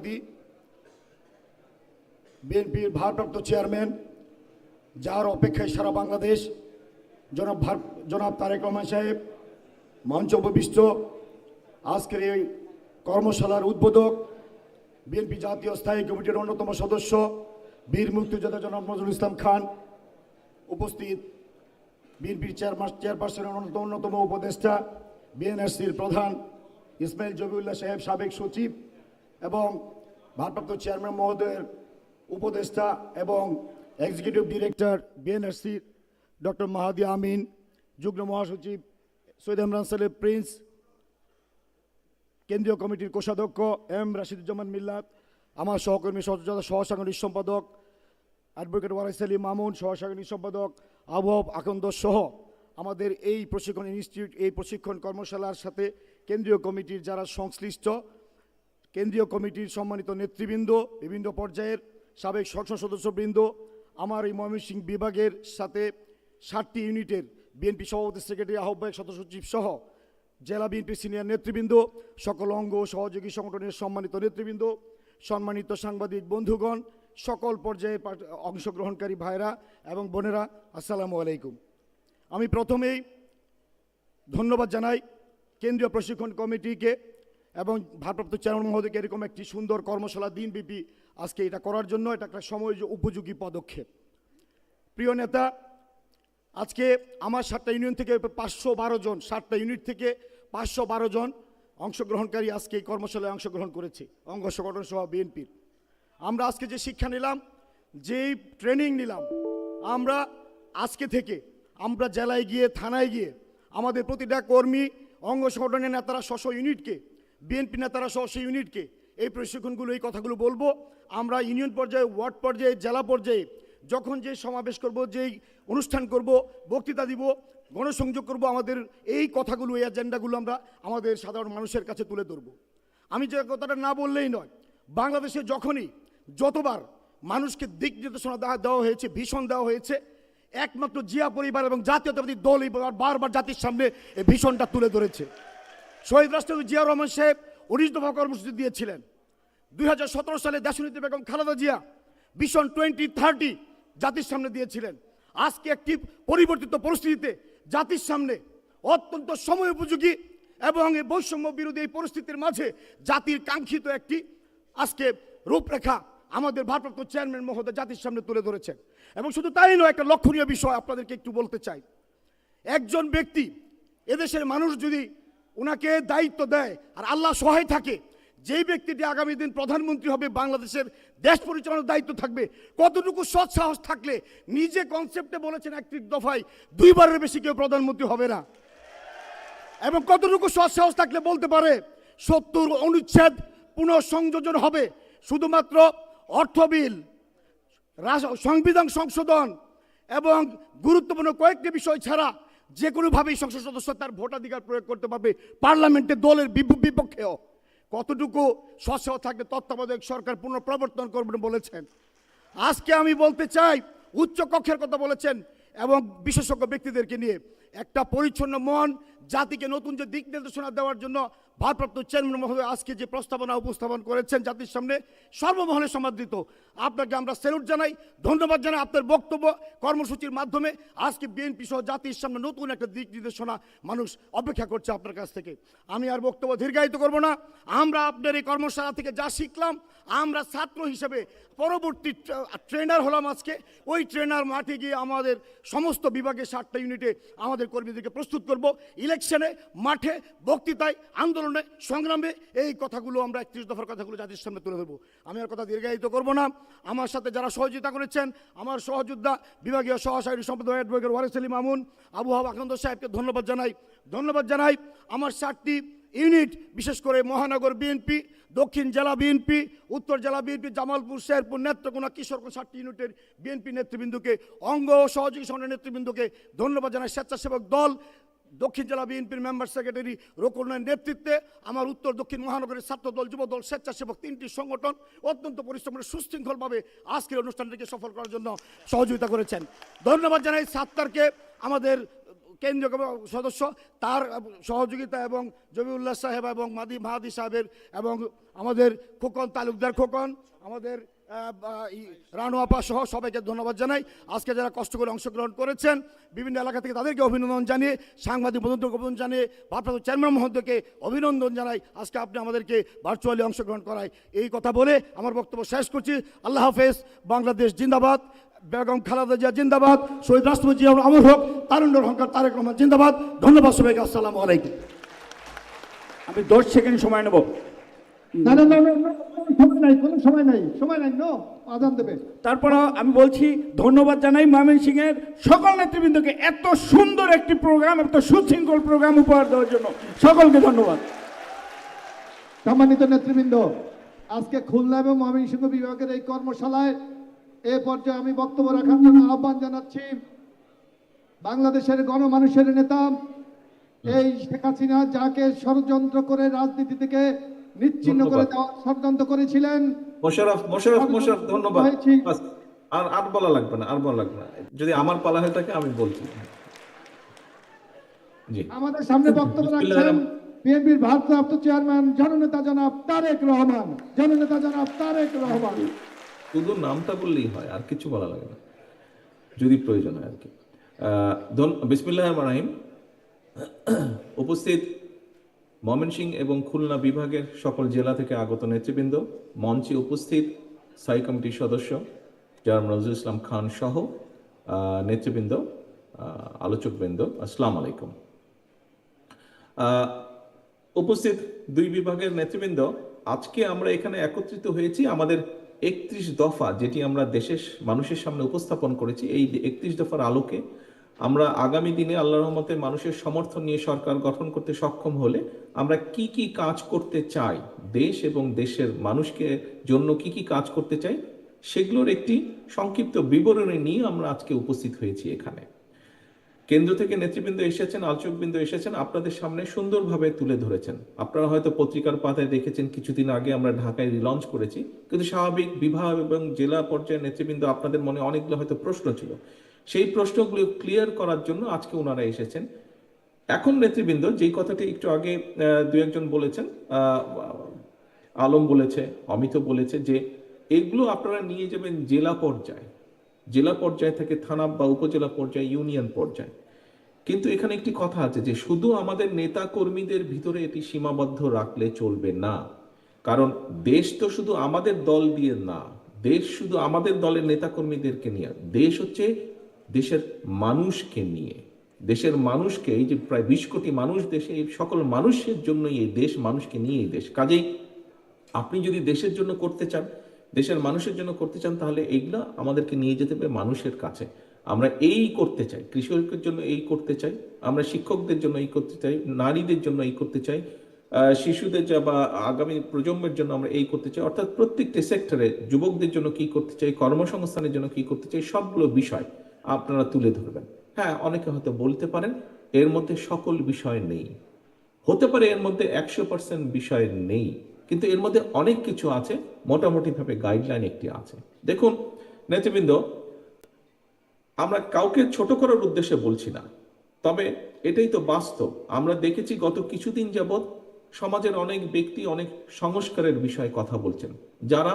অতিথি বিএনপির ভারপ্রাপ্ত চেয়ারম্যান, যার অপেক্ষায় সারা বাংলাদেশ, জনাব ভার, জনাব তারেক রহমান সাহেব, মঞ্চ উপবিষ্ট, আজকের এই কর্মশালার উদ্বোধক, বিএনপি জাতীয় স্থায়ী কমিটির অন্যতম সদস্য, বীর মুক্তিযোদ্ধা জনাব নজরুল ইসলাম খান, উপস্থিত বিএনপির চেয়ারমান চেয়ারপারসনের অন্যতম অন্যতম উপদেষ্টা বিএনআরসির প্রধান ইসমাইল জবিউল্লাহ সাহেব, সাবেক সচিব এবং ভারপ্রাপ্ত চেয়ারম্যান মহোদয়ের উপদেষ্টা এবং এক্সিকিউটিভ ডিরেক্টর বিএনআরসির ডক্টর মাহাদি আমিন, যুগ্ম মহাসচিব সৈয়দ ইমরান সালেব প্রিন্স, কেন্দ্রীয় কমিটির কোষাধ্যক্ষ এম রাশিদুজ্জামান মিল্লাত, আমার সহকর্মী সহযোগিতা সহসাংগঠনিক সম্পাদক অ্যাডভোকেট ওয়ারাইস আলী মামুন, সহসাংগঠনিক সম্পাদক আবহাব আকন্দ সহ আমাদের এই প্রশিক্ষণ ইনস্টিটিউট, এই প্রশিক্ষণ কর্মশালার সাথে কেন্দ্রীয় কমিটির যারা সংশ্লিষ্ট কেন্দ্রীয় কমিটির সম্মানিত নেতৃবৃন্দ, বিভিন্ন পর্যায়ের সাবেক সংসদ সদস্যবৃন্দ, আমার এই ময়মনসিংহ বিভাগের সাথে ষাটটি ইউনিটের বিএনপি সভাপতি সেক্রেটারি, আহ্বায়ক সদস্য সচিব সহ জেলা বিএনপি সিনিয়র নেতৃবৃন্দ, সকল অঙ্গ সহযোগী সংগঠনের সম্মানিত নেতৃবৃন্দ, সম্মানিত সাংবাদিক বন্ধুগণ, সকল পর্যায়ে অংশগ্রহণকারী ভাইরা এবং বোনেরা, আসসালামু আলাইকুম। আমি প্রথমেই ধন্যবাদ জানাই কেন্দ্রীয় প্রশিক্ষণ কমিটিকে এবং ভারপ্রাপ্ত চেয়ারম্যান মহোদয়কে এরকম একটি সুন্দর কর্মশালা দিনব্যাপী আজকে এটা করার জন্য, এটা একটা সময় উপযোগী পদক্ষেপ। প্রিয় নেতা, আজকে আমার সাতটা ইউনিয়ন থেকে পাঁচশো বারো জন, সাতটা ইউনিট থেকে পাঁচশো বারো জন অংশগ্রহণকারী আজকে এই কর্মশালায় অংশগ্রহণ করেছে, অঙ্গ সংগঠন সহ বিএনপির। আমরা আজকে যে শিক্ষা নিলাম, যেই ট্রেনিং নিলাম, আমরা আজকে থেকে আমরা জেলায় গিয়ে, থানায় গিয়ে আমাদের প্রতিটা কর্মী, অঙ্গ সংগঠনের নেতারা স্ব ইউনিটকে বিএনপি নেতারা সহ সেই ইউনিটকে এই প্রশিক্ষণগুলো, এই কথাগুলো বলব। আমরা ইউনিয়ন পর্যায়ে, ওয়ার্ড পর্যায়ে, জেলা পর্যায়ে যখন যে সমাবেশ করব, যেই অনুষ্ঠান করব, বক্তৃতা দিব, গণসংযোগ করব, আমাদের এই কথাগুলো, এই এজেন্ডাগুলো আমরা আমাদের সাধারণ মানুষের কাছে তুলে ধরব। আমি যে কথাটা না বললেই নয়, বাংলাদেশে যখনই যতবার মানুষকে দিক নির্দেশনা দেওয়া দেওয়া হয়েছে, ভীষণ দেওয়া হয়েছে, একমাত্র জিয়া পরিবার এবং জাতীয়তাবাদী দল বারবার জাতির সামনে এই ভীষণটা তুলে ধরেছে। শহীদ রাষ্ট্রপতি জিয়া রহমান সাহেব উনিশ দফা কর্মসূচি দিয়েছিলেন। দুই হাজার সতেরো সালে দেশনীতি Begum Khaleda Zia vision twenty thirty জাতির সামনে দিয়েছিলেন। আজকে একটি পরিবর্তিত পরিস্থিতিতে জাতির সামনে অত্যন্ত সময় উপযোগী এবং এই বৈষম্য বিরোধী এই পরিস্থিতির মাঝে জাতির কাঙ্ক্ষিত একটি আজকে রূপরেখা আমাদের ভারপ্রাপ্ত চেয়ারম্যান মহোদয় জাতির সামনে তুলে ধরেছেন। এবং শুধু তাই নয়, একটা লক্ষণীয় বিষয় আপনাদেরকে একটু বলতে চাই। একজন ব্যক্তি, এদেশের মানুষ যদি ওনাকে দায়িত্ব দেয় আর আল্লাহ সহায় থাকে। যেই ব্যক্তিটি আগামী দিন প্রধানমন্ত্রী হবে, বাংলাদেশের দেশ পরিচালনার দায়িত্ব থাকবে। কতটুকু সৎ সাহস থাকলে নিজে কনসেপ্টে বলেছেন একটি দফায় দুইবারের বেশি কেউ প্রধানমন্ত্রী হবে না। এবং কতটুকু সৎ সাহস থাকলে বলতে পারে, সত্তর অনুচ্ছেদ পুনঃসংযোজন হবে। শুধুমাত্র অর্থ বিল সংবিধান সংশোধন এবং গুরুত্বপূর্ণ কয়েকটি বিষয় ছাড়া যে কোনোভাবেই সংসদ সদস্য তার ভোটাধিকার প্রয়োগ করতে পারবে, পার্লামেন্টে দলের বিপ- বিপক্ষেও। কতটুকু সৎসাহ থাকে তত্ত্বাবধায়ক সরকার পুনঃপ্রবর্তন করবেন বলেছেন। আজকে আমি বলতে চাই উচ্চ কক্ষের কথা বলেছেন এবং বিশেষজ্ঞ ব্যক্তিদেরকে নিয়ে একটা পরিচ্ছন্ন মন জাতিকে নতুন যে দিক নির্দেশনা দেওয়ার জন্য ভারপ্রাপ্ত চেয়ারম্যান মহোদয় আজকে যে প্রস্তাবনা উপস্থাপন করেছেন জাতির সামনে সর্বমহলে সমাদৃত। আপনাকে আমরা স্যালুট জানাই, ধন্যবাদ জানাই আপনার বক্তব্য, কর্মসূচির মাধ্যমে আজকে বিএনপি সহ জাতির সামনে নতুন একটা দিক নির্দেশনা মানুষ অপেক্ষা করছে আপনার কাছ থেকে। আমি আর বক্তব্য দীর্ঘায়িত করব না। আমরা আপনার এই কর্মশালা থেকে যা শিখলাম, আমরা ছাত্র হিসেবে পরবর্তী ট্রেনার হলাম আজকে। ওই ট্রেনার মাঠে গিয়ে আমাদের সমস্ত বিভাগের ষাটটা ইউনিটে আমাদের কর্মীদেরকে প্রস্তুত করব। ইলেকশনে মাঠে, বক্তৃতায়, আন্দোলনে, সংগ্রামে এই কথাগুলো আমরা একত্রিশ দফার কথাগুলো জাতির সামনে তুলে ধরবো। আমি আর কথা দীর্ঘায়িত করব না। আমার সাথে যারা সহযোগিতা করেছেন, আমার সহযোদ্ধা, বিভাগীয় সহসায়ী সম্পাদক অ্যাডভোকেট ওয়ারেস আলী মামুন, আবু হাব আকান্ত সাহেবকে ধন্যবাদ জানাই। ধন্যবাদ জানাই আমার ষাটটি ইউনিট, বিশেষ করে মহানগর বিএনপি, দক্ষিণ জেলা বিএনপি, উত্তর জেলা বিএনপি, জামালপুর, শেরপুর, নেত্রকোনা, কিশোরগঞ্জ ষাটটি ইউনিটের বিএনপি নেতৃবৃন্দকে, অঙ্গ ও সহযোগী সংগঠনের নেতৃবৃন্দকে ধন্যবাদ জানাই। স্বেচ্ছাসেবক দল দক্ষিণ জেলা বিএনপির মেম্বার সেক্রেটারি রকুলের নেতৃত্বে আমার উত্তর দক্ষিণ মহানগরের ছাত্র দল, যুব দল, স্বেচ্ছাসেবক তিনটি সংগঠন অত্যন্ত পরিশ্রম করে সুশৃঙ্খলভাবে আজকের অনুষ্ঠানটিকে সফল করার জন্য সহযোগিতা করেছেন। ধন্যবাদ জানাই সাত্তারকে, আমাদের কেন্দ্রীয় সদস্য, তার সহযোগিতা এবং জবিউল্লাহ সাহেব এবং মাদি, মাহাদি সাহেবের এবং আমাদের খোকন, তালুকদার খোকন, আমাদের রানু আপা সহ সবাইকে ধন্যবাদ জানাই। আজকে যারা কষ্ট করে অংশগ্রহণ করেছেন বিভিন্ন এলাকা থেকে তাদেরকে অভিনন্দন জানিয়ে সাংবাদিক বন্ধুদেরকে অভিনন্দন জানিয়ে ভারপ্রাপ্ত চেয়ারম্যান মহোদয়কে অভিনন্দন জানাই। আজকে আপনি আমাদেরকে ভার্চুয়ালি অংশগ্রহণ করায়। এই কথা বলে আমার বক্তব্য শেষ করছি। আল্লাহ হাফেজ বাংলাদেশ জিন্দাবাদ বেগম খালাদা জিয়া জিন্দাবাদ শহীদ রাষ্ট্রপতি জিয়া আমর হোক তারুণ্য অহংকার তারেক রহমান জিন্দাবাদ। ধন্যবাদ সবাইকে আসসালামু আলাইকুম। আমি দশ সেকেন্ড সময় নেব। না না, না, সময় নাই কোনো সময় নাই সময় নাই নো আজান দেবে। তারপর আমি বলছি ধন্যবাদ জানাই মামিন সিং এর সকল নেতৃবৃন্দকে এত সুন্দর একটি প্রোগ্রাম এত সুশৃঙ্খল প্রোগ্রাম উপহার দেওয়ার জন্য। সকলকে ধন্যবাদ। সম্মানিত নেতৃবৃন্দ আজকে খুলনা এবং ময়মনসিংহ বিভাগের এই কর্মশালায় এ পর্যায়ে আমি বক্তব্য রাখার জন্য আহ্বান জানাচ্ছি। বাংলাদেশের গণমানুষের নেতা এই শেখ হাসিনা যাকে ষড়যন্ত্র করে রাজনীতি থেকে নিচ্ছিন্ন করে দেওয়ার ষড়যন্ত্র করেছিলেন। মোশারফ মোশারফ মোশারফ ধন্যবাদ। আর আর বলা লাগবে না আর বলা লাগবে না। যদি আমার পালা হয়ে থাকে আমি বলছি। জি। আমাদের সামনে বক্তব্য রাখছেন বিএনপির ভারপ্রাপ্ত চেয়ারম্যান জননেতা জনাব তারেক রহমান। জননেতা জনাব তারেক রহমান। শুধু নামটা বললেই হয় আর কিছু বলা লাগে না। যদি প্রয়োজন হয় আর কি। বিসমিল্লাহ রাহিম। উপস্থিত ময়মনসিং এবং খুলনা বিভাগের সকল জেলা থেকে আগত নেতৃবৃন্দ, মঞ্চে উপস্থিত স্থায়ী কমিটির সদস্য যার নজরুল ইসলাম খান সহ নেতৃবৃন্দ আলোচকবৃন্দ। আসসালামু আলাইকুম। উপস্থিত দুই বিভাগের নেতৃবৃন্দ, আজকে আমরা এখানে একত্রিত হয়েছি আমাদের একত্রিশ দফা, যেটি আমরা দেশের মানুষের সামনে উপস্থাপন করেছি। এই একত্রিশ দফার আলোকে আমরা আগামী দিনে আল্লাহ রহমতে মানুষের সমর্থন নিয়ে সরকার গঠন করতে সক্ষম হলে আমরা কি কি কাজ করতে চাই? দেশ এবং দেশের মানুষকে জন্য কি কি কাজ করতে চাই? সেগুলোর একটি সংক্ষিপ্ত বিবরণী নিয়ে আমরা আজকে উপস্থিত হয়েছি এখানে। কেন্দ্র থেকে নেতৃবৃন্দ এসেছেন, আলোচকবৃন্দ এসেছেন, আপনাদের সামনে সুন্দরভাবে তুলে ধরেছেন। আপনারা হয়তো পত্রিকার পাতায় দেখেছেন, কিছুদিন আগে আমরা ঢাকায় রিলঞ্চ করেছি। কিন্তু স্বাভাবিক বিভাগ এবং জেলা পর্যায়ের নেতৃবৃন্দ আপনাদের মনে অনেকগুলো হয়তো প্রশ্ন ছিল। সেই প্রশ্নগুলো ক্লিয়ার করার জন্য আজকে ওনারা এসেছেন। এখন নেতৃবৃন্দ, যেই কথাটি একটু আগে দু একজন বলেছেন আলম বলেছে, অমিত বলেছে যে, এগুলো আপনারা নিয়ে যাবেন জেলা পর্যায়ে। জেলা পর্যায় থেকে থানা বা উপজেলা পর্যায়ে ইউনিয়ন পর্যায়ে। কিন্তু এখানে একটি কথা আছে যে, শুধু আমাদের নেতা কর্মীদের ভিতরে এটি সীমাবদ্ধ রাখলে চলবে না। কারণ দেশ তো শুধু আমাদের দল দিয়ে না, দেশ শুধু আমাদের দলের নেতা কর্মীদেরকে নিয়ে, দেশ হচ্ছে দেশের মানুষকে নিয়ে, দেশের মানুষকে এই যে প্রায় বিশ কোটি মানুষ দেশে, এই সকল মানুষের জন্যই এই দেশ মানুষকে নিয়ে এই দেশ। কাজেই আপনি যদি দেশের জন্য করতে চান, দেশের মানুষের জন্য করতে চান, তাহলে এইগুলা আমাদেরকে নিয়ে যেতে হবে মানুষের কাছে। আমরা এই করতে চাই কৃষকের জন্য এই করতে চাই, আমরা শিক্ষকদের জন্য এই করতে চাই, নারীদের জন্য এই করতে চাই শিশুদের যা বা আগামী প্রজন্মের জন্য আমরা এই করতে চাই। অর্থাৎ প্রত্যেকটি সেক্টরে যুবকদের জন্য কি করতে চাই, কর্মসংস্থানের জন্য কি করতে চাই, সবগুলো বিষয় আপনারা তুলে ধরবেন। হ্যাঁ অনেকে হয়তো বলতে পারেন এর মধ্যে সকল বিষয় নেই। হতে পারে এর মধ্যে একশো পার্সেন্ট বিষয় নেই, কিন্তু এর মধ্যে অনেক কিছু আছে মোটামুটি ভাবে গাইডলাইন একটি আছে। দেখুন, নেতৃবৃন্দ, আমরা কাউকে ছোট করার উদ্দেশ্যে বলছি না, তবে এটাই তো বাস্তব। আমরা দেখেছি গত কিছুদিন যাবৎ সমাজের অনেক ব্যক্তি, অনেক সংস্কারের বিষয়ে কথা বলছেন। যারা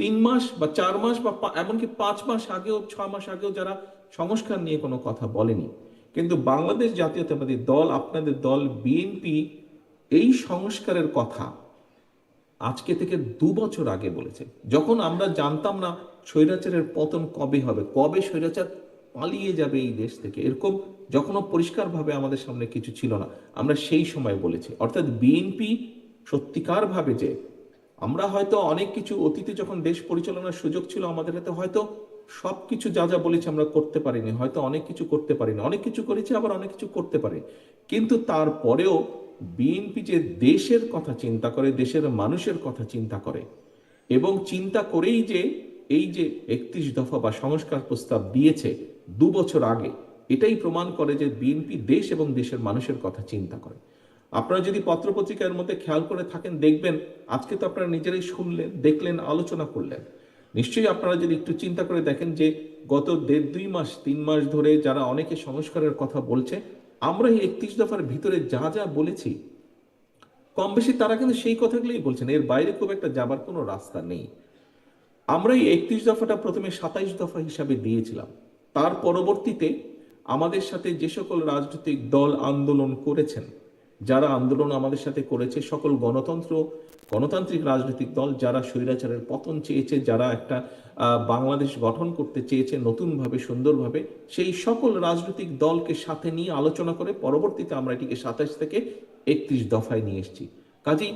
তিন মাস বা চার মাস বা এমনকি পাঁচ মাস আগেও ছ মাস আগেও যারা সংস্কার নিয়ে কোনো কথা বলেনি। কিন্তু বাংলাদেশ জাতীয়তাবাদী দল, আপনাদের দল, বিএনপি এই সংস্কারের কথা আজকে থেকে দু বছর আগে বলেছে। যখন আমরা জানতাম না স্বৈরাচারের পতন কবে হবে, কবে স্বৈরাচার পালিয়ে যাবে এই দেশ থেকে, এরকম যখনও পরিষ্কারভাবে আমাদের সামনে কিছু ছিল না, আমরা সেই সময় বলেছি। অর্থাৎ বিএনপি সত্যিকার ভাবে যে আমরা হয়তো অনেক কিছু অতীতে যখন দেশ পরিচালনার সুযোগ ছিল আমাদের হাতে, হয়তো সবকিছু যা যা বলেছি আমরা করতে পারিনি, হয়তো অনেক কিছু করতে পারিনি। অনেক কিছু করেছি, আবার অনেক কিছু করতে পারি। কিন্তু তারপরেও বিএনপি যে দেশের কথা চিন্তা করে, দেশের মানুষের কথা চিন্তা করে, এবং চিন্তা করেই যে এই যে একত্রিশ দফা বা সংস্কার প্রস্তাব দিয়েছে দু বছর আগে, এটাই প্রমাণ করে যে বিএনপি দেশ এবং দেশের মানুষের কথা চিন্তা করে। আপনারা যদি পত্রপত্রিকার মধ্যে খেয়াল করে থাকেন, দেখবেন আজকে তো আপনারা নিজেরাই শুনলেন, দেখলেন, আলোচনা করলেন। নিশ্চয়ই আপনারা যদি একটু চিন্তা করে দেখেন যে গত দেড় দুই মাস, তিন মাস ধরে যারা অনেকে সংস্কারের কথা বলছে আমরা এই একত্রিশ দফার ভিতরে যা যা বলেছি, কম বেশি তারা কিন্তু সেই কথাগুলোই বলছেন, এর বাইরে খুব একটা যাবার কোনো রাস্তা নেই। আমরা এই একত্রিশ দফাটা প্রথমে সাতাইশ দফা হিসাবে দিয়েছিলাম। তার পরবর্তীতে আমাদের সাথে যে সকল রাজনৈতিক দল আন্দোলন করেছেন যারা আন্দোলন আমাদের সাথে করেছে, সকল গণতন্ত্র, গণতান্ত্রিক রাজনৈতিক দল যারা স্বৈরাচারের পতন চেয়েছে, যারা একটা বাংলাদেশ গঠন করতে চেয়েছে নতুনভাবে, সুন্দরভাবে, সেই সকল রাজনৈতিক দলকে সাথে নিয়ে আলোচনা করে পরবর্তীতে আমরা এটিকে সাতাশ থেকে একত্রিশ দফায় নিয়ে এসেছি। কাজেই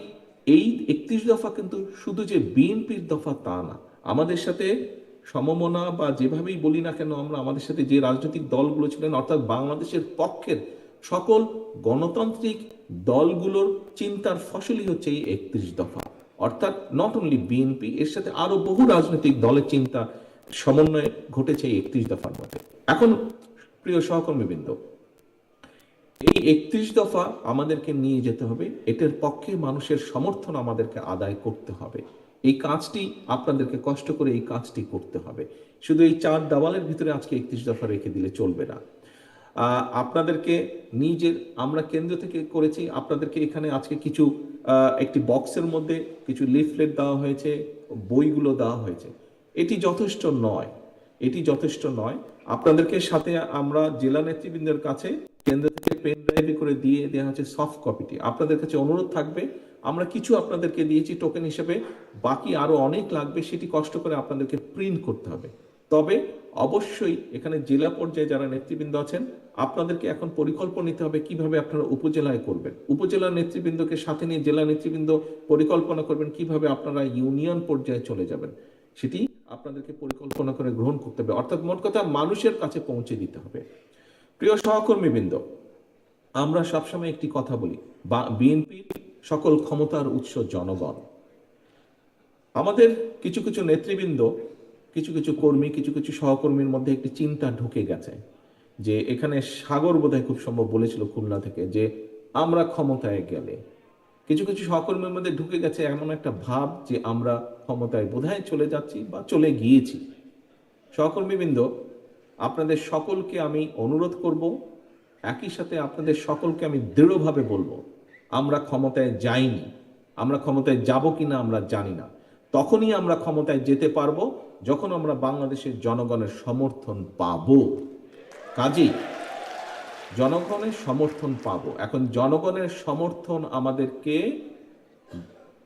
এই একত্রিশ দফা কিন্তু শুধু যে বিএনপির দফা তা না, আমাদের সাথে সমমনা বা যেভাবেই বলি না কেন, আমরা আমাদের সাথে যে রাজনৈতিক দলগুলো ছিলেন, অর্থাৎ বাংলাদেশের পক্ষের সকল গণতান্ত্রিক দলগুলোর চিন্তার ফসলই হচ্ছে এই একত্রিশ দফা। অর্থাৎ নট অনলি বিএনপি এর সাথে আরও বহু রাজনৈতিক দলের চিন্তা সমন্বয়ে ঘটেছে এই একত্রিশ দফার মধ্যে। এখন প্রিয় সহকর্মীবৃন্দ, এই একত্রিশ দফা আমাদেরকে নিয়ে যেতে হবে, এটার পক্ষে মানুষের সমর্থন আমাদেরকে আদায় করতে হবে। এই কাজটি আপনাদেরকে কষ্ট করে এই কাজটি করতে হবে। শুধু এই চার দেওয়ালের ভিতরে আজকে একত্রিশ দফা রেখে দিলে চলবে না। আপনাদেরকে নিজের, আমরা কেন্দ্র থেকে করেছি, আপনাদেরকে এখানে আজকে কিছু একটি বক্সের মধ্যে কিছু লিফলেট দেওয়া হয়েছে, বইগুলো দেওয়া হয়েছে। এটি যথেষ্ট নয়, এটি যথেষ্ট নয়। আপনাদেরকে সাথে আমরা জেলা নেতৃবৃন্দের কাছে কেন্দ্র থেকে পেন ড্রাইভে করে দিয়ে দেওয়া হচ্ছে সফট কপিটি আপনাদের কাছে অনুরোধ থাকবে, আমরা কিছু আপনাদেরকে দিয়েছি টোকেন হিসেবে, বাকি আরও অনেক লাগবে, সেটি কষ্ট করে আপনাদেরকে প্রিন্ট করতে হবে। তবে অবশ্যই এখানে জেলা পর্যায়ে যারা নেতৃবৃন্দ আছেন, আপনাদেরকে এখন পরিকল্পনা নিতে হবে কীভাবে আপনারা উপজেলায় করবেন। উপজেলা নেতৃবৃন্দকে সাথে নিয়ে জেলা নেতৃবৃন্দ পরিকল্পনা করবেন কীভাবে আপনারা ইউনিয়ন পর্যায়ে চলে যাবেন। সেটি আপনাদেরকে পরিকল্পনা করে গ্রহণ করতে হবে। অর্থাৎ মোট কথা মানুষের কাছে পৌঁছে দিতে হবে। প্রিয় সহকর্মীবৃন্দ, আমরা সবসময় একটি কথা বলি বিএনপির সকল ক্ষমতার উৎস জনগণ। আমাদের কিছু কিছু নেতৃবৃন্দ কিছু কিছু কর্মী, কিছু কিছু সহকর্মীর মধ্যে একটি চিন্তা ঢুকে গেছে যে এখানে সাগর বোধহয় খুব সম্ভব বলেছিল খুলনা থেকে যে আমরা ক্ষমতায় গেলে। কিছু কিছু সহকর্মীর মধ্যে ঢুকে গেছে এমন একটা ভাব যে আমরা ক্ষমতায় বোধহয় চলে যাচ্ছি বা চলে গিয়েছি। সহকর্মীবৃন্দ, আপনাদের সকলকে আমি অনুরোধ করব, একই সাথে আপনাদের সকলকে আমি দৃঢ়ভাবে বলব, আমরা ক্ষমতায় যাইনি, আমরা ক্ষমতায় যাব কিনা আমরা জানি না। তখনই আমরা ক্ষমতায় যেতে পারব যখন আমরা বাংলাদেশের জনগণের সমর্থন পাব। কাজেই জনগণের সমর্থন পাব। এখন জনগণের সমর্থন আমাদেরকে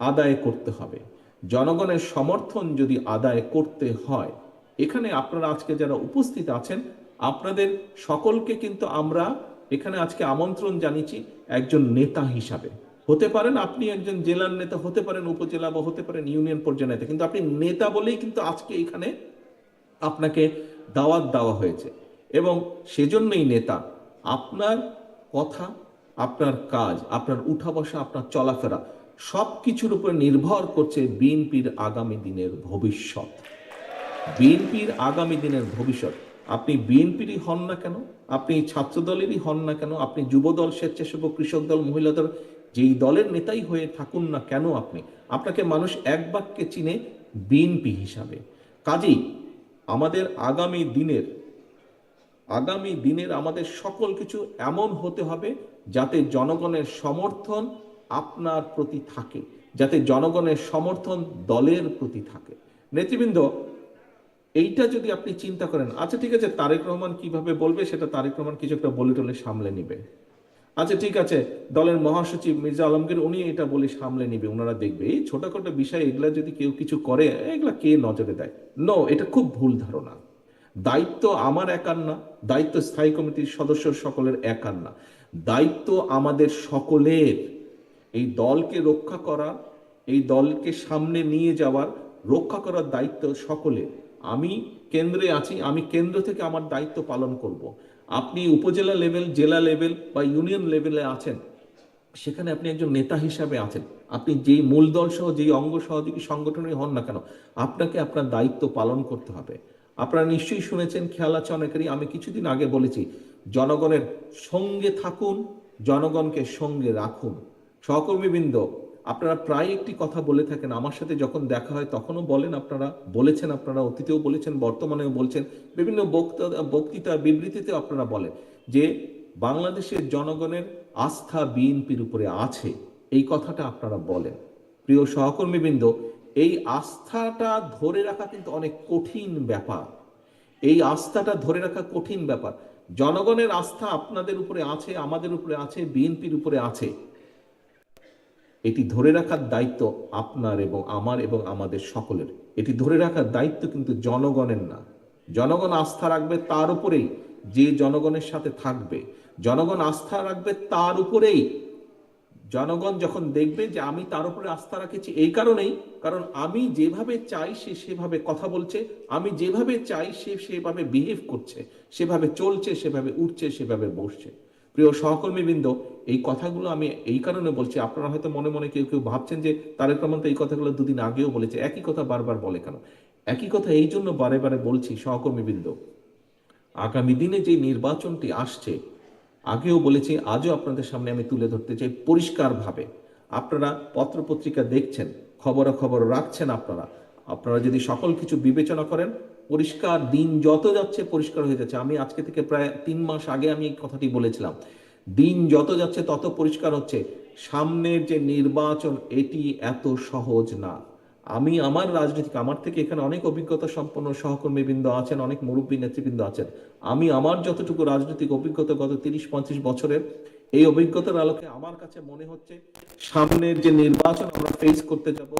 আদায় করতে হবে। জনগণের সমর্থন যদি আদায় করতে হয়, এখানে আপনারা আজকে যারা উপস্থিত আছেন, আপনাদের সকলকে কিন্তু আমরা এখানে আজকে আমন্ত্রণ জানিয়েছি একজন নেতা হিসাবে। হতে পারেন আপনি একজন জেলার নেতা, হতে পারেন উপজেলা বা হতে পারেন ইউনিয়ন পর্যায়ে নেতা, কিন্তু আপনি নেতা বলেই কিন্তু আজকে এখানে আপনাকে দাওয়াত দেওয়া হয়েছে। এবং সেজন্যই নেতা, আপনার কথা, আপনার কাজ, আপনার উঠা বসা, আপনার চলাফেরা সব কিছুর উপর নির্ভর করছে বিএনপির আগামী দিনের ভবিষ্যৎ। বিএনপির আগামী দিনের ভবিষ্যৎ। আপনি বিএনপিরই হন না কেন? আপনি ছাত্রদলেরই হন না কেন? আপনি যুবদল, স্বেচ্ছাসেবক, কৃষক দল, মহিলা দল যেই দলের নেতাই হয়ে থাকুন না কেন আপনি? আপনাকে মানুষ এক বাক্যে চিনে বিএনপি হিসাবে। কাজেই আমাদের আগামী দিনের আগামী দিনের আমাদের সকল কিছু এমন হতে হবে যাতে জনগণের সমর্থন আপনার প্রতি থাকে, যাতে জনগণের সমর্থন দলের প্রতি থাকে। নেতৃবৃন্দ, এইটা যদি আপনি চিন্তা করেন আচ্ছা ঠিক আছে, তারেক রহমান কীভাবে বলবে সেটা তারেক রহমান কিছু একটা বলে টলে সামলে নিবে। আচ্ছা ঠিক আছে। দলের মহাসচিব মির্জা আলমগীর, উনি এটা বলে সামলে নিবে। ওনারা দেখবে, এই ছোটখাটো বিষয় এগুলা যদি কেউ কিছু করে, এগুলা কে নজরে দেয়? নো এটা খুব ভুল ধারণা। দায়িত্ব আমার একার না, দায়িত্ব স্থায়ী কমিটির সদস্য সকলের একার না। দায়িত্ব আমাদের সকলের। এই দলকে রক্ষা করা, এই দলকে সামনে নিয়ে যাওয়ার, রক্ষা করার দায়িত্ব সকলের। আমি কেন্দ্রে আছি, আমি কেন্দ্র থেকে আমার দায়িত্ব পালন করব। আপনি উপজেলা লেভেল জেলা লেভেল বা ইউনিয়ন লেভেলে আছেন, সেখানে আপনি একজন নেতা হিসাবে আছেন। আপনি যেই মূল দল সহ, যেই অঙ্গ সহযোগী সংগঠনই হন না কেন, আপনাকে আপনার দায়িত্ব পালন করতে হবে। আপনারা নিশ্চয়ই শুনেছেন, খেয়াল আছে অনেকেরই, আমি কিছুদিন আগে বলেছি, জনগণের সঙ্গে থাকুন, জনগণকে সঙ্গে রাখুন। সহকর্মীবৃন্দ আপনারা প্রায় একটি কথা বলে থাকেন, আমার সাথে যখন দেখা হয় তখনও বলেন আপনারা, বলেছেন আপনারা, অতীতেও বলেছেন, বর্তমানেও বলছেন, বিভিন্ন বক্তা, বক্তৃতা, বিবৃতিতেও আপনারা বলেন যে বাংলাদেশের জনগণের আস্থা বিএনপির উপরে আছে, এই কথাটা আপনারা বলেন। প্রিয় সহকর্মীবৃন্দ, এই আস্থাটা ধরে রাখা কিন্তু অনেক কঠিন ব্যাপার। এই আস্থাটা ধরে রাখা কঠিন ব্যাপার। জনগণের আস্থা আপনাদের উপরে আছে, আমাদের উপরে আছে, বিএনপির উপরে আছে। এটি ধরে রাখার দায়িত্ব আপনার এবং আমার এবং আমাদের সকলের। এটি ধরে রাখার দায়িত্ব কিন্তু জনগণের না। জনগণ আস্থা রাখবে তার উপরেই, যে জনগণের সাথে থাকবে। জনগণ আস্থা রাখবে তার উপরেই। জনগণ যখন দেখবে যে আমি তার উপরে আস্থা রাখেছি এই কারণেই, কারণ আমি যেভাবে চাই সে সেভাবে কথা বলছে, আমি যেভাবে চাই সে সেভাবে বিহেভ করছে, সেভাবে চলছে, সেভাবে উঠছে, সেভাবে বসছে। প্রিয় সহকর্মীবৃন্দ এই কথাগুলো আমি এই কারণে বলছি, আপনারা হয়তো মনে মনে কেউ কেউ ভাবছেন যে তারেক রহমান তো এই কথাগুলো দুদিন আগেও বলেছে, একই কথা বারবার বলে কেন? একই কথা এই জন্য বারে বারে বলছি সহকর্মীবৃন্দ, আগামী দিনে যে নির্বাচনটি আসছে, আগেও বলেছি, আজও আপনাদের সামনে আমি তুলে ধরতে চাই পরিষ্কারভাবে। আপনারা পত্রপত্রিকা দেখছেন, খবরাখবর রাখছেন আপনারা। আপনারা যদি সকল কিছু বিবেচনা করেন, পরিষ্কার দিন যত যাচ্ছে পরিষ্কার হয়ে যাচ্ছে। আমি আজকে থেকে প্রায় তিন মাস আগে আমি এই কথাটি বলেছিলাম। দিন যত যাচ্ছে, তত পরিষ্কার হচ্ছে। সামনের যে নির্বাচন, এটি এত সহজ না। আমি, আমার রাজনীতিক, আমার থেকে এখানে অনেক অভিজ্ঞতা সম্পন্ন সহকর্মীবৃন্দ আছেন, অনেক মুরব্বী নেতৃবৃন্দ আছেন। আমি, আমার যতটুকু রাজনৈতিক অভিজ্ঞতা গত তিরিশ পঁচিশ বছরের এই অভিজ্ঞতার আলোকে আমার কাছে মনে হচ্ছে, সামনের যে নির্বাচন আমরা ফেস করতে যাব,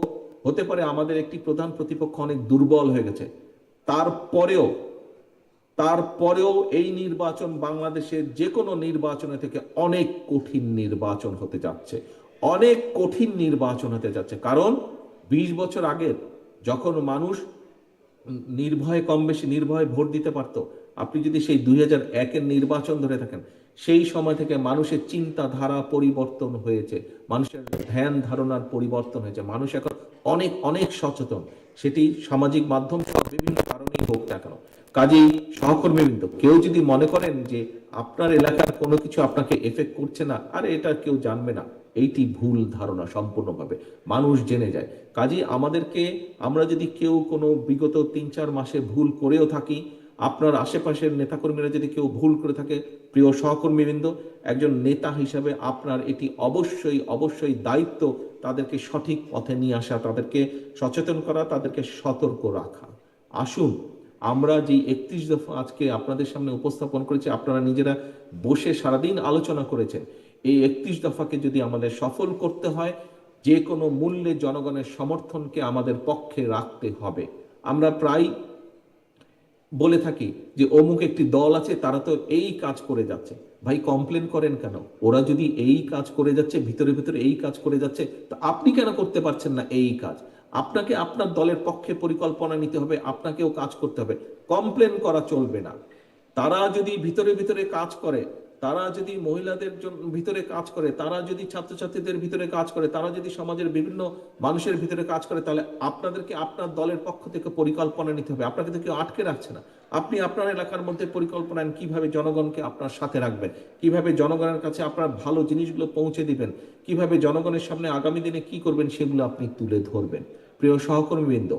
হতে পারে আমাদের একটি প্রধান প্রতিপক্ষ অনেক দুর্বল হয়ে গেছে। তারপরেও তারপরেও এই নির্বাচন বাংলাদেশের যে কোনো নির্বাচনে থেকে অনেক কঠিন নির্বাচন হতে যাচ্ছে। অনেক কঠিন নির্বাচন হতে যাচ্ছে। কারণ বিশ বছর আগের যখন মানুষ নির্ভয়ে কম বেশি নির্ভয়ে ভোট দিতে পারত, আপনি যদি সেই দুই হাজার একের নির্বাচন ধরে থাকেন, সেই সময় থেকে মানুষের চিন্তাধারা পরিবর্তন হয়েছে, মানুষের ধ্যান ধারণার পরিবর্তন হয়েছে, মানুষ এখন অনেক অনেক সচেতন। সেটি সামাজিক মাধ্যম বিভিন্ন কারণেই হোক না কেন। কাজেই সহকর্মীবৃন্দ কেউ যদি মনে করেন যে আপনার এলাকার কোনো কিছু আপনাকে এফেক্ট করছে না, আরে এটা কেউ জানবে না। এইটি ভুল ধারণা সম্পূর্ণভাবে। মানুষ জেনে যায়। কাজেই আমাদেরকে আমরা যদি কেউ কোনো বিগত তিন চার মাসে ভুল করেও থাকি, আপনার আশেপাশের নেতাকর্মীরা যদি কেউ ভুল করে থাকে, প্রিয় সহকর্মীবৃন্দ একজন নেতা হিসাবে আপনার এটি অবশ্যই অবশ্যই দায়িত্ব তাদেরকে সঠিক পথে নিয়ে আসা, তাদেরকে সচেতন করা, তাদেরকে সতর্ক রাখা। আসুন আমরা যে একত্রিশ দফা আজকে আপনাদের সামনে উপস্থাপন করেছি, আপনারা নিজেরা বসে সারাদিন আলোচনা করেছেন। এই একত্রিশ দফাকে যদি আমাদের সফল করতে হয়, যে কোনো মূল্যে জনগণের সমর্থনকে আমাদের পক্ষে রাখতে হবে। আমরা প্রায় বলে থাকি যে, অমুক একটি দল আছে, তারা তো এই কাজ করে যাচ্ছে। ভাই, কমপ্লেন করেন কেন? ওরা যদি এই কাজ করে যাচ্ছে, ভিতরে ভিতরে এই কাজ করে যাচ্ছে, তো আপনি কেন করতে পারছেন না এই কাজ? আপনাকে আপনার দলের পক্ষে পরিকল্পনা নিতে হবে, আপনাকেও কাজ করতে হবে। কমপ্লেন করা চলবে না। তারা যদি ভিতরে ভিতরে কাজ করে তারা যদি মহিলাদের ভিতরে কাজ করে, তারা যদি ছাত্রছাত্রীদের ভিতরে কাজ করে, তারা যদি সমাজের বিভিন্ন মানুষের ভিতরে কাজ করে, তাহলে আপনাদেরকে আপনার দলের পক্ষ থেকে পরিকল্পনা নিতে হবে। আপনাকে তো কেউ আটকে রাখছে না। আপনি আপনার এলাকার মধ্যে পরিকল্পনা কীভাবে জনগণকে আপনার সাথে রাখবেন? কীভাবে জনগণের কাছে আপনার ভালো জিনিসগুলো পৌঁছে দিবেন? কীভাবে জনগণের সামনে আগামী দিনে কি করবেন, সেগুলো আপনি তুলে ধরবেন। প্রিয় সহকর্মীবৃন্দ,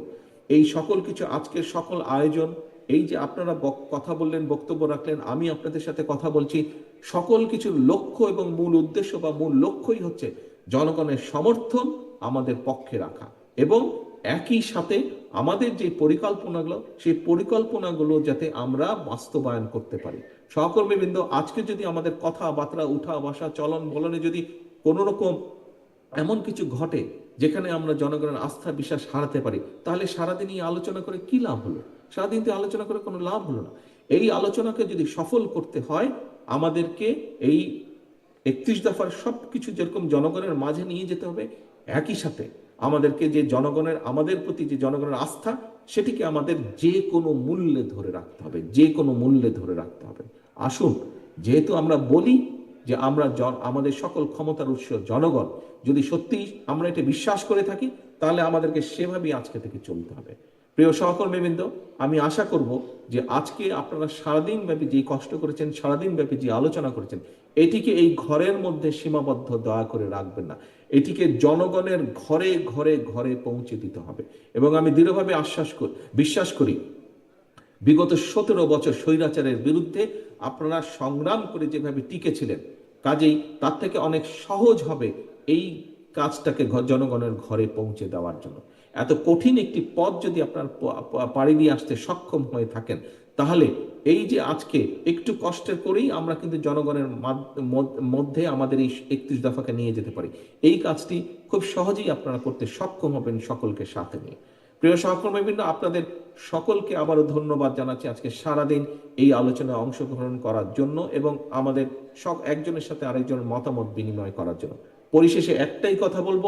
এই সকল কিছু আজকের সকল আয়োজন, এই যে আপনারা কথা বললেন, বক্তব্য রাখলেন, আমি আপনাদের সাথে কথা বলছি। সকল কিছুর লক্ষ্য এবং মূল উদ্দেশ্য বা মূল লক্ষ্যই হচ্ছে জনগণের সমর্থন আমাদের পক্ষে রাখা এবং একই সাথে আমাদের যে পরিকল্পনাগুলো, সেই পরিকল্পনাগুলো যাতে আমরা বাস্তবায়ন করতে পারি। সহকর্মীবৃন্দ, আজকে যদি আমাদের কথাবার্তা, উঠা বাসা, চলন বলনে যদি কোনো রকম এমন কিছু ঘটে যেখানে আমরা জনগণের আস্থা, বিশ্বাস হারাতে পারি, তাহলে সারাদিন এই আলোচনা করে কি লাভ হলো? সারাদিন তো আলোচনা করে কোনো লাভ হলো না। এই আলোচনাকে যদি সফল করতে হয় আমাদেরকে এই একত্রিশ দফার সবকিছু যেরকম জনগণের মাঝে নিয়ে যেতে হবে, একই সাথে আমাদেরকে যে জনগণের, আমাদের প্রতি যে জনগণের আস্থা, সেটিকে আমাদের যে কোনো মূল্যে ধরে রাখতে হবে, যে কোনো মূল্যে ধরে রাখতে হবে। আসুন, যেহেতু আমরা বলি যে আমরা আমাদের সকল ক্ষমতার উৎস জনগণ, যদি সত্যি আমরা এটা বিশ্বাস করে থাকি, তাহলে আমাদেরকে সেভাবেই আজকে থেকে চলতে হবে। প্রিয় সহকর্মীবৃন্দ, আমি আশা করব যে আজকে আপনারা সারাদিন ব্যাপী যে কষ্ট করেছেন সারাদিন ব্যাপী যে আলোচনা করেছেন, এটিকে এই ঘরের মধ্যে সীমাবদ্ধ দয়া করে রাখবেন না। এটিকে জনগণের ঘরে ঘরে ঘরে পৌঁছে দিতে হবে। এবং আমি দৃঢ়ভাবে আশ্বাস করি, বিশ্বাস করি, বিগত সতেরো বছর স্বৈরাচারের বিরুদ্ধে আপনারা সংগ্রাম করে যেভাবে টিকেছিলেন, কাজেই তার থেকে অনেক সহজ হবে এই কাজটাকে জনগণের ঘরে পৌঁছে দেওয়ার জন্য। এত কঠিন একটি পথ যদি আপনার পাড়ি দিয়ে আসতে সক্ষম হয়ে থাকেন, তাহলে এই যে আজকে একটু কষ্টের করেই আমরা কিন্তু জনগণের মধ্যে আমাদের এই একত্রিশ দফাকে নিয়ে যেতে পারি। এই কাজটি খুব সহজেই আপনারা করতে সক্ষম হবেন সকলকে সাথে নিয়ে। প্রিয় সহকর্মীবৃন্দ, আপনাদের সকলকে আবারও ধন্যবাদ জানাচ্ছি আজকে সারাদিন এই আলোচনায় অংশগ্রহণ করার জন্য এবং আমাদের সব একজনের সাথে আরেকজনের মতামত বিনিময় করার জন্য। পরিশেষে একটাই কথা বলব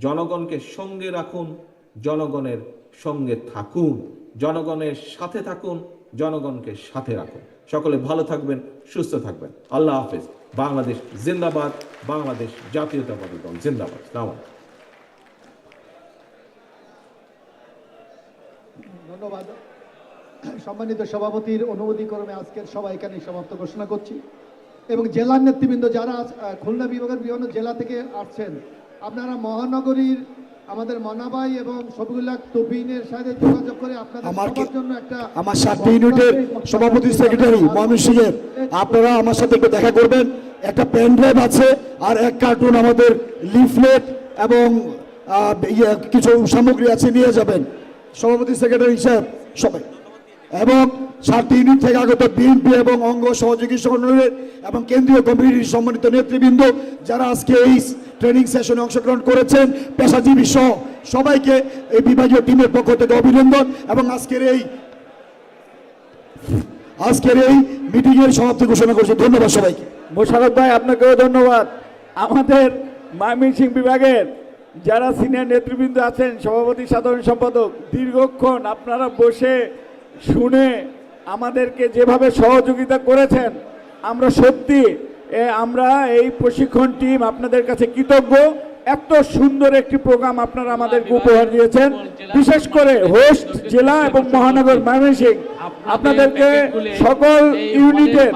জনগণকে সঙ্গে রাখুন, জনগণের সঙ্গে থাকুন, জনগণের সাথে থাকুন, জনগণকে সাথে রাখুন। সকলে ভালো থাকবেন, সুস্থ থাকবেন। আল্লাহ হাফেজ। বাংলাদেশ জিন্দাবাদ, বাংলাদেশ জাতীয়তাবাদী দল জিন্দাবাদ। ধন্যবাদ। সম্মানিত সভাপতির অনুমতি ক্রমে আজকের সভা এখানে সমাপ্ত ঘোষণা করছি। এবং জেলার নেতৃবৃন্দ যারা খুলনা বিভাগের বিভিন্ন জেলা থেকে আসছেন আপনারা মহানগরীর আমাদের মনাবাই এবং সবিউল্লাহ তুবিনের সাথে যোগাযোগ করে আপনাদের সবার জন্য একটা আমার সাতটি ইউনিটের সভাপতি সেক্রেটারি ময়মনসিংহের আপনারা আমার সাথে একটু দেখা করবেন। একটা পেন ড্রাইভ আছে আর এক কার্টুন আমাদের লিফলেট এবং ইয়ে, কিছু সামগ্রী আছে নিয়ে যাবেন। সভাপতি সেক্রেটারি হিসাব সবাই। এবং সাতটি ইউনিট থেকে আগত বিএনপি এবং অঙ্গ সহযোগী সংগঠনের এবং কেন্দ্রীয় কমিটির সম্মানিত নেতৃবৃন্দ যারা আজকে এই ট্রেনিং সেশনে অংশগ্রহণ করেছেন, পেশাজীবী সহ সবাইকে এই বিভাগীয় টিমের পক্ষ থেকে অভিনন্দন এবং আজকের এই আজকের এই মিটিং এর সমাপ্তি ঘোষণা করছি। ধন্যবাদ সবাইকে। মোশারফ ভাই, আপনাকেও ধন্যবাদ। আমাদের ময়মনসিংহ বিভাগের যারা সিনিয়র নেতৃবৃন্দ আছেন, সভাপতি, সাধারণ সম্পাদক, দীর্ঘক্ষণ আপনারা বসে শুনে আমাদেরকে যেভাবে সহযোগিতা করেছেন আমরা সত্যি এ, আমরা এই প্রশিক্ষণ টিম আপনাদের কাছে কৃতজ্ঞ। এত সুন্দর একটি প্রোগ্রাম আপনারা আমাদেরকে উপহার দিয়েছেন। বিশেষ করে হোস্ট জেলা এবং মহানগর ময়মনসিংহ। আপনাদেরকে সকল ইউনিটের